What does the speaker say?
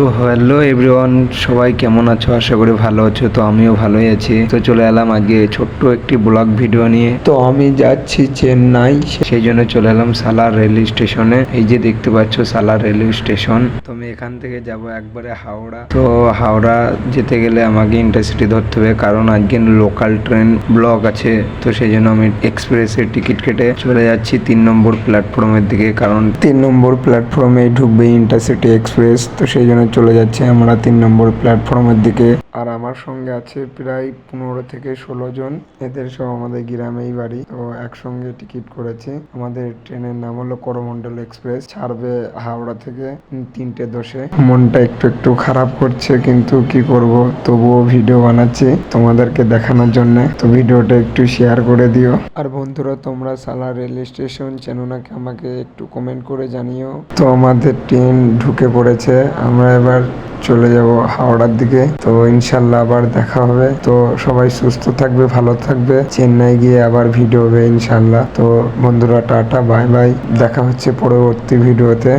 তো hello everyone সবাই কেমন আছো? আশা করি ভালো আছো, তো আমিও ভালোই আছি। তো চলে এলাম আজকে ছোট্ট একটি ব্লগ ভিডিও নিয়ে। তো আমি যাচ্ছি চেন্নাই, সেই জন্য চলে এলাম সালার রেল স্টেশনে এই যে দেখতে পাচ্ছ সালার রেলওয়ে স্টেশন তো আমি এখান থেকে যাব একবারে হাওড়া। তো হাওড়া যেতে গেলে আমাকে ইন্টারসিটি ধরতে হবে, কারণ আজকে লোকাল ট্রেন ব্লক আছে। তো সেই জন্য আমি এক্সপ্রেসের টিকিট কেটে চলে যাচ্ছি তিন নম্বর প্ল্যাটফর্মের দিকে, কারণ তিন নম্বর প্ল্যাটফর্মে ঢুকবে ইন্টারসিটি এক্সপ্রেস তো সেই জন্য চলে যাচ্ছে আমরা তিন নম্বর প্ল্যাটফর্মের দিকে আর আমার সঙ্গে আছে প্রায় পনেরো থেকে ষোলো জন। এদের সব আমাদের গ্রামেই বাড়ি। তো একসঙ্গে টিকিট করেছি। আমাদের ট্রেনের নাম হলো করমন্ডল এক্সপ্রেস। ছাড়বে হাওড়া থেকে তিনটে দশে। মনটা একটু একটু খারাপ করছে, কিন্তু কি করব? তবুও ভিডিও বানাচ্ছি তোমাদেরকে দেখানোর জন্য। তো ভিডিওটা একটু শেয়ার করে দিও। আর বন্ধুরা, তোমরা সালা রেল স্টেশন চেনো নাকি আমাকে একটু কমেন্ট করে জানিও। তো আমাদের ট্রেন ঢুকে পড়েছে। আমরা এবার চলে যাব হাওড়ার দিকে। তো ইনশাল্লাহ আবার দেখা হবে। তো সবাই সুস্থ থাকবে, ভালো থাকবে। চেন্নাই গিয়ে আবার ভিডিও হবে ইনশাল্লাহ। তো বন্ধুরা, টাটা, বাই বাই। দেখা হচ্ছে পরবর্তী ভিডিওতে।